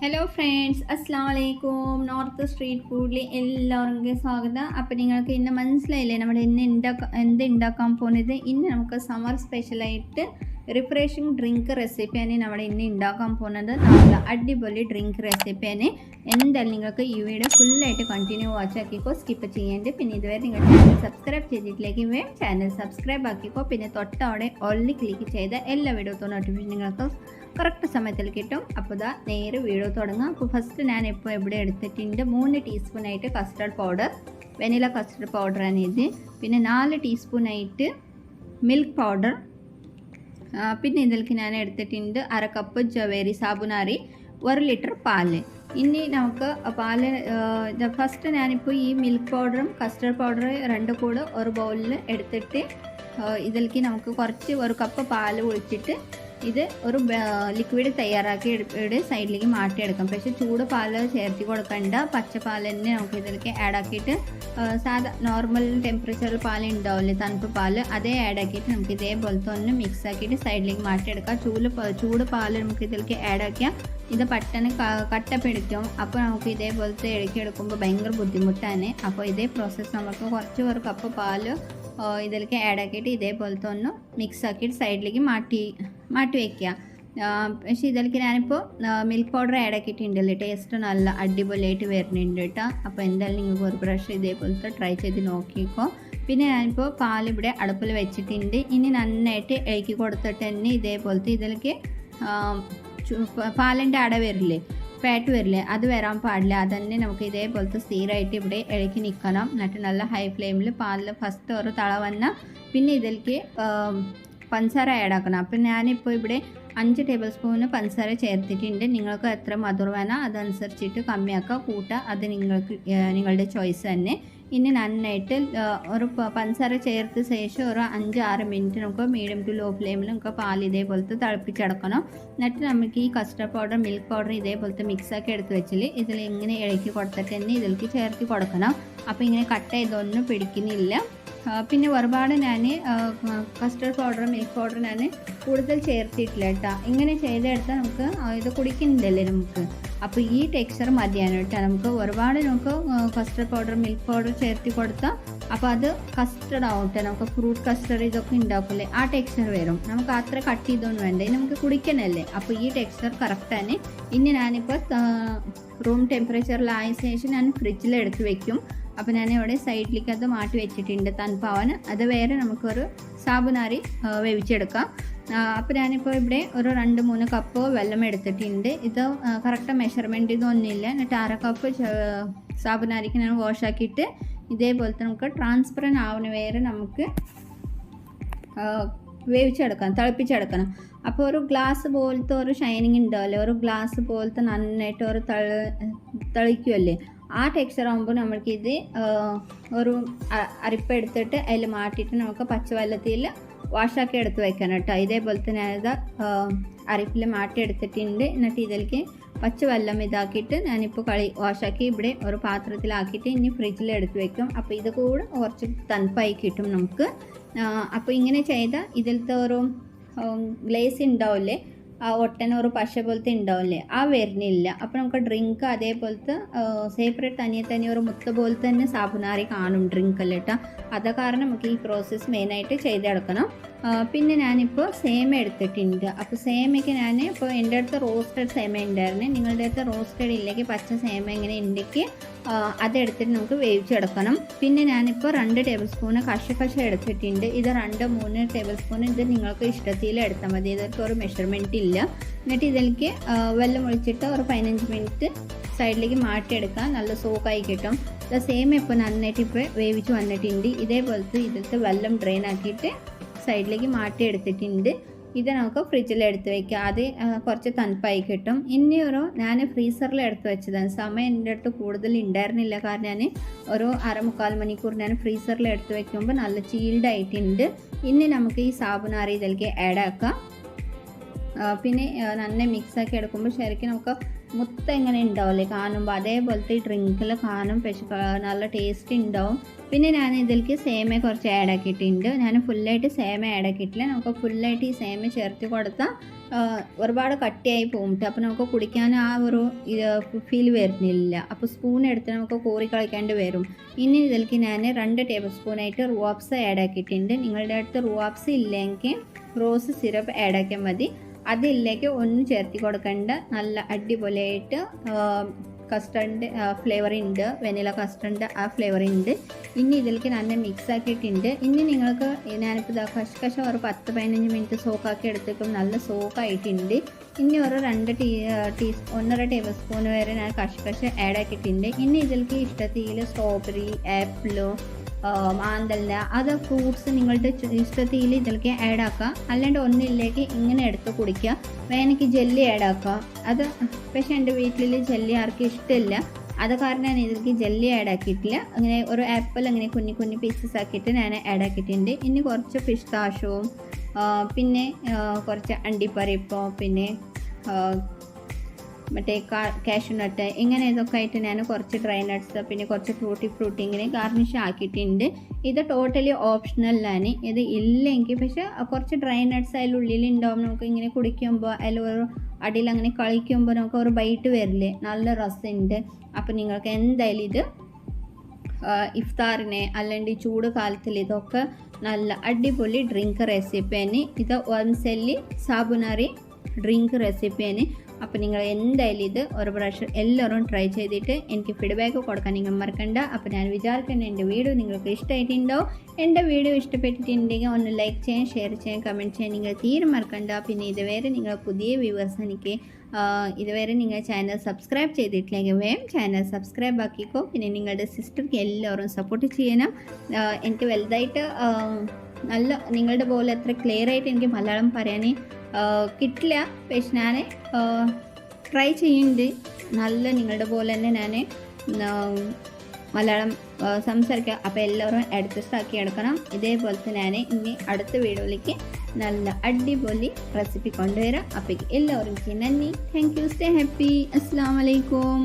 Hello friends അസ്സാം വലൈക്കും north street ഫുഡിൽ എല്ലാവർക്കും സ്വാഗതം. അപ്പോൾ നിങ്ങൾക്ക് ഇന്ന് മനസ്സിലായില്ലേ നമ്മൾ ഇന്ന് ഉണ്ടാക്കാൻ എന്ത് ഉണ്ടാക്കാൻ പോകുന്നത്? ഇന്ന് നമുക്ക് സമ്മർ സ്പെഷ്യലായിട്ട് റിഫ്രഷിങ് ഡ്രിങ്ക് റെസിപ്പിയാണ് നമ്മൾ ഇന്ന് ഉണ്ടാക്കാൻ പോകുന്നത്. നല്ല അടിപൊളി ഡ്രിങ്ക് റെസിപ്പിയാണ് എന്തായാലും നിങ്ങൾക്ക് ഈ വീഡിയോ ഫുള്ളായിട്ട് കണ്ടിന്യൂ വാച്ച് ആക്കിക്കോ സ്കിപ്പ് ചെയ്യേണ്ട. പിന്നെ ഇതുവരെ നിങ്ങൾ ചാനൽ സബ്സ്ക്രൈബ് ചെയ്തിട്ടില്ലെങ്കിൽ വേം ചാനൽ സബ്സ്ക്രൈബ് ആക്കിക്കോ. പിന്നെ തൊട്ടവിടെ ഓൺലി ക്ലിക്ക് ചെയ്ത എല്ലാ വീഡിയോത്തും നോട്ടിഫിക്കേഷൻ നിങ്ങൾക്ക് കറക്റ്റ് സമയത്തിൽ കിട്ടും. അപ്പോൾ ഇതാ നേരെ വീഡിയോ തുടങ്ങാം. അപ്പോൾ ഫസ്റ്റ് ഞാൻ ഇപ്പോൾ ഇവിടെ എടുത്തിട്ടുണ്ട് മൂന്ന് ടീസ്പൂണായിട്ട് കസ്റ്റർഡ് പൗഡർ വെനില കസ്റ്റർഡ് പൗഡറാണ് ഇത്. പിന്നെ നാല് ടീസ്പൂണായിട്ട് മിൽക്ക് പൗഡർ പിന്നെ ഇതിലേക്ക് ഞാൻ എടുത്തിട്ടുണ്ട് അര കപ്പ് ജവേരി സാബുനാരി ഒരു ലിറ്റർ പാൽ. ഇനി നമുക്ക് പാൽ ഫസ്റ്റ് ഞാനിപ്പോൾ ഈ മിൽക്ക് പൗഡറും കസ്റ്റർഡ് പൗഡറും രണ്ടും കൂടെ ഒരു ബൗളിൽ എടുത്തിട്ട് ഇതിലേക്ക് നമുക്ക് കുറച്ച് ഒരു കപ്പ് പാൽ ഒഴിച്ചിട്ട് ഇത് ഒരു ലിക്വിഡ് തയ്യാറാക്കി എടുത്ത് സൈഡിലേക്ക് മാറ്റിയെടുക്കാം. പക്ഷേ ചൂട് പാൽ ചേർത്തി കൊടുക്കണ്ട. പച്ചപ്പാൽ തന്നെ നമുക്ക് ഇതിലേക്ക് ആഡ് ആക്കിയിട്ട് സാധാ നോർമൽ ടെമ്പറേച്ചറിൽ പാൽ ഉണ്ടാവില്ലേ തണുപ്പ് പാൽ അതേ ആഡ് ആക്കിയിട്ട് നമുക്ക് ഇതേപോലത്തെ ഒന്ന് മിക്സ് ആക്കിയിട്ട് സൈഡിലേക്ക് മാറ്റിയെടുക്കാം. ചൂട് ചൂട് പാൽ നമുക്ക് ഇതിലേക്ക് ആഡ് ആക്കിയാൽ ഇത് പെട്ടെന്ന് കട്ട പിടിക്കും. അപ്പോൾ നമുക്ക് ഇതേപോലത്തെ ഇളക്കിയെടുക്കുമ്പോൾ ഭയങ്കര ബുദ്ധിമുട്ടാണ്. അപ്പോൾ ഇതേ പ്രോസസ്സ് നമുക്ക് കുറച്ച് ഒരു കപ്പ് പാൽ ഇതിലേക്ക് ആഡ് ആക്കിയിട്ട് ഇതേപോലത്തെ ഒന്ന് മിക്സ് ആക്കിയിട്ട് സൈഡിലേക്ക് മാറ്റി മാറ്റി വയ്ക്കുക പക്ഷേ ഇതിലേക്ക് ഞാനിപ്പോൾ മിൽക്ക് പൗഡർ ആഡ് ആക്കിയിട്ടുണ്ടല്ലോ ടേസ്റ്റ് നല്ല അടിപൊളിയായിട്ട് വരുന്നുണ്ട് കേട്ടോ അപ്പോൾ എന്തായാലും നിങ്ങൾക്ക് ഒരു പ്രാവശ്യം ഇതേപോലത്തെ ട്രൈ ചെയ്ത് നോക്കിക്കോ. പിന്നെ ഞാനിപ്പോൾ പാലിവിടെ അടുപ്പിൽ വെച്ചിട്ടുണ്ട്. ഇനി നന്നായിട്ട് ഇളക്കി കൊടുത്തിട്ട് തന്നെ ഇതേപോലത്തെ ഇതിലേക്ക് പാലിന്റെ അട വരില്ലേ? ഫാറ്റ് വരില്ലേ? അത് വരാൻ പാടില്ല. അതന്നെ നമുക്ക് ഇതേപോലത്തെ സ്ഥിരമായിട്ട് ഇവിടെ ഇളക്കി നിൽക്കണം എന്നിട്ട് നല്ല ഹൈ ഫ്ലെയിമിൽ പാലിൽ ഫസ്റ്റ് ഒരു തള വന്ന പിന്നെ ഇതിലേക്ക് പഞ്ചസാര ആഡ് ആക്കണം. അപ്പം ഞാനിപ്പോൾ ഇവിടെ അഞ്ച് ടേബിൾ സ്പൂണ് പഞ്ചസാര ചേർത്തിട്ടുണ്ട്. നിങ്ങൾക്ക് എത്ര മധുർ വേണം അതനുസരിച്ചിട്ട് കമ്മിയാക്കുക കൂട്ടുക അത് നിങ്ങൾക്ക് നിങ്ങളുടെ ചോയ്സ് തന്നെ. ഇനി നന്നായിട്ട് ഒരു പഞ്ചസാര ചേർത്ത ശേഷം ഒരു അഞ്ച് ആറ് മിനിറ്റ് നമുക്ക് മീഡിയം ടു ലോ ഫ്ലെയിമിൽ നമുക്ക് പാൽ ഇതേപോലത്തെ തിളപ്പിച്ചെടുക്കണം എന്നിട്ട് നമുക്ക് ഈ കസ്റ്റർഡ് പൗഡർ മിൽക്ക് പൗഡർ ഇതേപോലത്തെ മിക്സാക്കി എടുത്ത് വെച്ചാൽ ഇതിൽ ഇങ്ങനെ ഇളക്കി കൊടുത്തിട്ട് തന്നെ ഇതിലേക്ക് ചേർത്ത് കൊടുക്കണം. അപ്പോൾ ഇങ്ങനെ കട്ട് ചെയ്തൊന്നും പിടിക്കുന്നില്ല. പിന്നെ ഒരുപാട് ഞാൻ കസ്റ്റർഡ് പൗഡർ മിൽക്ക് പൗഡർ ഞാൻ കൂടുതൽ ചേർത്തിട്ടില്ല കേട്ടോ ഇങ്ങനെ ചെയ്തെടുത്താൽ നമുക്ക് ഇത് കുടിക്കുന്നില്ലല്ലേ നമുക്ക്. അപ്പോൾ ഈ ടെക്സ്ചർ മതിയാണ് കേട്ടോ നമുക്ക് ഒരുപാട് നമുക്ക് കസ്റ്റർഡ് പൗഡർ മിൽക്ക് പൗഡർ ചേർത്തി കൊടുത്താൽ അപ്പോൾ അത് കസ്റ്റർഡ് ആവട്ടെ നമുക്ക് ഫ്രൂട്ട് കസ്റ്റർഡ് ഇതൊക്കെ ഉണ്ടാക്കില്ലേ ആ ടെക്സ്ചർ വരും. നമുക്ക് അത്ര കട്ട് ചെയ്തൊന്നും വേണ്ട. ഇനി നമുക്ക് കുടിക്കണല്ലേ. അപ്പോൾ ഈ ടെക്സ്ചർ കറക്റ്റാണ് ഇനി ഞാനിപ്പോൾ റൂം ടെമ്പറേച്ചറിലായ ശേഷം ഞാൻ ഫ്രിഡ്ജിൽ എടുത്ത് വെക്കും. അപ്പോൾ ഞാൻ ഇവിടെ സൈഡിലേക്ക് അത് മാറ്റി വെച്ചിട്ടുണ്ട്. തണുപ്പാവാൻ അത് വേറെ നമുക്കൊരു സാബുനാരി വേവിച്ചെടുക്കാം. അപ്പോൾ ഞാനിപ്പോൾ ഇവിടെ ഒരു രണ്ട് മൂന്ന് കപ്പ് വെള്ളം എടുത്തിട്ടുണ്ട്. ഇത് കറക്റ്റ് മെഷർമെന്റ് ഇതൊന്നുമില്ല. എന്നിട്ട് അര കപ്പ് സാബുനാരിക്ക് ഞാൻ വാഷ് ആക്കിയിട്ട് ഇതേപോലത്തെ നമുക്ക് ട്രാൻസ്പെറന്റ് ആവുന്ന വേറെ നമുക്ക് വേവിച്ചെടുക്കണം തിളപ്പിച്ചെടുക്കണം. അപ്പോൾ ഒരു ഗ്ലാസ് പോലത്തെ ഒരു ഷൈനിങ് ഉണ്ടാവില്ലേ ഒരു ഗ്ലാസ് പോലത്തെ നന്നായിട്ട് ഒരു തള തളിക്കുമല്ലേ ആ ടെക്സ്ചർ ആകുമ്പോൾ നമ്മൾക്കിത് ഒരു അരിപ്പ എടുത്തിട്ട് അതിൽ മാറ്റിയിട്ട് നമുക്ക് പച്ചവെള്ളത്തിൽ വാഷാക്കി എടുത്ത് വെക്കണം കേട്ടോ. ഇതേപോലെ തന്നെ അത് അരിപ്പിൽ മാറ്റി എടുത്തിട്ടുണ്ട്. എന്നിട്ട് ഇതിലേക്ക് പച്ചവെള്ളം ഇതാക്കിയിട്ട് ഞാനിപ്പോൾ കളി വാഷാക്കി ഇവിടെ ഒരു പാത്രത്തിലാക്കിയിട്ട് ഇനി ഫ്രിഡ്ജിൽ എടുത്ത് വെക്കും. അപ്പോൾ ഇത് കൂടെ കുറച്ച് തണുപ്പായി കിട്ടും നമുക്ക്. അപ്പോൾ ഇങ്ങനെ ചെയ്താൽ ഇതിലത്തെ ഒരു ഗ്ലേസ് ഉണ്ടാവില്ലേ ആ ഒട്ടനൂറ് പശ പോലത്തെ ഉണ്ടാവില്ലേ ആ വരുന്നില്ല. അപ്പോൾ നമുക്ക് ഡ്രിങ്ക് അതേപോലത്തെ സെപ്പറേറ്റ് തനിയെ തന്നെ ഒരു മുത്ത പോലെ തന്നെ സാബുനാറി കാണും ഡ്രിങ്ക് അല്ലേട്ടാ അത് കാരണം നമുക്ക് ഈ പ്രോസസ്സ് മെയിനായിട്ട് ചെയ്തെടുക്കണം. പിന്നെ ഞാനിപ്പോൾ സേമ എടുത്തിട്ടുണ്ട്. അപ്പോൾ സേമയ്ക്ക് ഞാൻ ഇപ്പോൾ എന്റെ അടുത്ത് റോസ്റ്റഡ് സേമ ഉണ്ടായിരുന്നു. നിങ്ങളുടെ അടുത്ത് റോസ്റ്റഡ് ഇല്ലെങ്കിൽ പച്ച സേമ ഇങ്ങനെ ഉണ്ടെങ്കിൽ അതെടുത്തിട്ട് നമുക്ക് വേവിച്ചെടുക്കണം പിന്നെ ഞാനിപ്പോൾ രണ്ട് ടേബിൾ സ്പൂണ് കഷക്കഷ എടുത്തിട്ടുണ്ട്. ഇത് രണ്ട് മൂന്ന് ടേബിൾ സ്പൂൺ ഇത് നിങ്ങൾക്ക് ഇഷ്ടത്തിൽ എടുത്താൽ മതി. ഇതൊക്കെ ഒരു മെഷർമെന്റ് ഇല്ല. എന്നിട്ട് ഇതിലേക്ക് വെള്ളം ഒഴിച്ചിട്ട് ഒരു പതിനഞ്ച് മിനിറ്റ് സൈഡിലേക്ക് മാറ്റിയെടുക്കാം നല്ല സോക്കായി കിട്ടും. സെയിം ഇപ്പോൾ നന്നായിട്ട് ഇപ്പോൾ വേവിച്ച് വന്നിട്ടുണ്ട്. ഇതേപോലത്തെ ഇതിലത്തെ വെള്ളം ഡ്രെയിൻ ആക്കിയിട്ട് സൈഡിലേക്ക് മാറ്റിയെടുത്തിട്ടുണ്ട്. ഇത് നമുക്ക് ഫ്രിഡ്ജിൽ എടുത്ത് വെക്കാം. അത് കുറച്ച് തണുപ്പായി കിട്ടും. ഇനി ഒരു ഞാൻ ഫ്രീസറിൽ എടുത്ത് വെച്ചതാണ്. സമയം എന്റെ അടുത്ത് കൂടുതൽ ഉണ്ടായിരുന്നില്ല. കാരണം ഞാൻ ഒരു അരമുക്കാൽ മണിക്കൂർ ഞാൻ ഫ്രീസറിൽ എടുത്ത് വെക്കുമ്പോൾ നല്ല ചീൽഡ് ആയിട്ടുണ്ട്. ഇനി നമുക്ക് ഈ സാബുനാറി ഇതിലേക്ക് ആഡ് ആക്കാം. പിന്നെ നന്നെ മിക്സാക്കി എടുക്കുമ്പോൾ ശരിക്കും നമുക്ക് മുത്ത എങ്ങനെ ഉണ്ടാവില്ലേ കാണുമ്പോൾ അതേപോലത്തെ ഈ ഡ്രിങ്കിൽ കാണും പക്ഷെ നല്ല ടേസ്റ്റ് ഉണ്ടാവും. പിന്നെ ഞാൻ ഇതിലേക്ക് സേമ കുറച്ച് ആഡ് ആക്കിയിട്ടുണ്ട്. ഞാൻ ഫുള്ളായിട്ട് സേമ ആഡ് ആക്കിയിട്ടില്ല. നമുക്ക് ഫുള്ളായിട്ട് ഈ സേമ ചേർത്ത് കൊടുത്താൽ ഒരുപാട് കട്ടിയായി പോകും അപ്പോൾ നമുക്ക് കുടിക്കാൻ ആ ഒരു ഫീൽ വരുന്നില്ല. അപ്പോൾ സ്പൂൺ എടുത്ത് നമുക്ക് കോറി കളിക്കേണ്ടി വരും. ഇനി ഇതിലേക്ക് ഞാൻ രണ്ട് ടേബിൾ സ്പൂണായിട്ട് റുവാപ്സ് ആഡ് ആക്കിയിട്ടുണ്ട്. നിങ്ങളുടെ അടുത്ത് റുവാപ്സ് ഇല്ലെങ്കിൽ റോസ് സിറപ്പ് ആഡ് ആക്കിയാൽ മതി. അതിലേക്ക് ഒന്നും ചേർത്തി കൊടുക്കേണ്ട നല്ല അടിപൊളിയായിട്ട് കസ്റ്റർഡ് ഫ്ലേവർ ഉണ്ട്. വെനില കസ്റ്റർഡ് ആ ഫ്ലേവർ ഉണ്ട്. ഇനി ഇതിലേക്ക് നല്ല മിക്സ് ആക്കിയിട്ടുണ്ട്. ഇനി നിങ്ങൾക്ക് ഞാനിപ്പോൾ ഇതാ കഷ്കശ ഒരു പത്ത് പതിനഞ്ച് മിനിറ്റ് സോക്കാക്കി എടുത്തേക്കും. നല്ല സോക്കായിട്ടുണ്ട് ഇനി ഒരു രണ്ട് ടീ ടീ ഒന്നര ടേബിൾ സ്പൂൺ വരെ ഞാൻ കഷ്കശ ആഡ് ആക്കിയിട്ടുണ്ട്. ഇനി ഇതിലേക്ക് ഇഷ്ടത്തിൽ സ്ട്രോബെറി ആപ്പിളോ മാന്തല്ല അത് ഫ്രൂട്ട്സ് നിങ്ങളുടെ ഇഷ്ടത്തിയിൽ ഇതിലേക്ക് ആഡ് ആക്കാം അല്ലാണ്ട് ഒന്നിലേക്ക് ഇങ്ങനെ എടുത്ത് കുടിക്കുക. വേനയ്ക്ക് ജെല്ലി ആഡ് ആക്കാം അത് പക്ഷെ എന്റെ വീട്ടിൽ ജെല്ലി ആർക്കും ഇഷ്ടമില്ല അത് കാരണം ഞാൻ ഇതിലേക്ക് ജെല്ലി ആഡ് ആക്കിയിട്ടില്ല. അങ്ങനെ ഒരു ആപ്പിൾ അങ്ങനെ കുഞ്ഞു കുഞ്ഞു പീസസ് ആക്കിയിട്ട് ഞാൻ ആഡ് ആക്കിയിട്ടുണ്ട്. ഇനി കുറച്ച് പിസ്താഷവും പിന്നെ കുറച്ച് അണ്ടിപ്പരിപ്പോ പിന്നെ മറ്റേ കാഷ്യൂ നട്ട് ഇങ്ങനെ ഇതൊക്കെ ആയിട്ട് ഞാൻ കുറച്ച് ഡ്രൈ നട്ട്സ് പിന്നെ കുറച്ച് ഫ്രൂട്ടി ഫ്രൂട്ടി ഇങ്ങനെ ഗാർണിഷ് ആക്കിയിട്ടുണ്ട്. ഇത് ടോട്ടലി ഓപ്ഷണലാണ് ഇത് ഇല്ലെങ്കിൽ പക്ഷേ കുറച്ച് ഡ്രൈ നട്ട്സ് അതിൽ ഉള്ളിൽ ഉണ്ടാവും നമുക്ക് ഇങ്ങനെ കുടിക്കുമ്പോൾ അതിൽ ഒരു അടിയിൽ അങ്ങനെ കളിക്കുമ്പോൾ നമുക്ക് ഒരു ബൈറ്റ് വരില്ലേ? നല്ല രസമുണ്ട്. അപ്പോൾ നിങ്ങൾക്ക് എന്തായാലും ഇത് ഇഫ്താറിനെ അല്ലെങ്കിൽ ചൂട് കാലത്തിൽ ഇതൊക്കെ നല്ല അടിപൊളി ഡ്രിങ്ക് റെസിപ്പി തന്നെ ഇത് ഒൻസെല്ലി സാബുനറി ഡ്രിങ്ക് റെസിപ്പിയാണ് അപ്പോൾ നിങ്ങൾ എന്തായാലും ഇത് ഒരു പ്രാവശ്യം എല്ലാവരും ട്രൈ ചെയ്തിട്ട് എനിക്ക് ഫീഡ്ബാക്ക് കൊടുക്കാൻ നിങ്ങൾ മറക്കണ്ട. അപ്പോൾ ഞാൻ വിചാരിക്കുന്ന എന്റെ വീഡിയോ നിങ്ങൾക്ക് ഇഷ്ടമായിട്ടുണ്ടോ? എന്റെ വീഡിയോ ഇഷ്ടപ്പെട്ടിട്ടുണ്ടെങ്കിൽ ഒന്ന് ലൈക്ക് ചെയ്യാൻ ഷെയർ ചെയ്യാൻ കമന്റ് ചെയ്യാൻ നിങ്ങൾ തീരെ മറക്കണ്ട. പിന്നെ ഇതുവരെ നിങ്ങൾ പുതിയ വ്യൂവേഴ്സ് എനിക്ക് ഇതുവരെ നിങ്ങൾ ചാനൽ സബ്സ്ക്രൈബ് ചെയ്തിട്ടില്ലെങ്കിൽ വേം ചാനൽ സബ്സ്ക്രൈബ് ആക്കിക്കോ. പിന്നെ നിങ്ങളുടെ സിസ്റ്റർക്ക് എല്ലാവരും സപ്പോർട്ട് ചെയ്യണം. എനിക്ക് വലുതായിട്ട് നല്ല നിങ്ങളുടെ പോലെ അത്ര ക്ലിയർ ആയിട്ട് എനിക്ക് മലയാളം പറയാൻ ആ, കിട്ടില്ല. പക്ഷെ ഞാൻ ട്രൈ ചെയ്യുന്നുണ്ട്. നല്ല നിങ്ങളുടെ പോലെ തന്നെ ഞാൻ മലയാളം സംസാരിക്കുക അപ്പോൾ എല്ലാവരും അഡ്ജസ്റ്റ് ആക്കി എടുക്കണം. ഇതേപോലത്തെ ഞാൻ ഇനി അടുത്ത വീഡിയോയിലേക്ക് നല്ല അടിപൊളി റെസിപ്പി കൊണ്ടുവരാം. അപ്പോഴേക്ക് എല്ലാവർക്കും നന്ദി. താങ്ക് യു സ്റ്റേ ഹാപ്പി അസ്സാം വലൈക്കും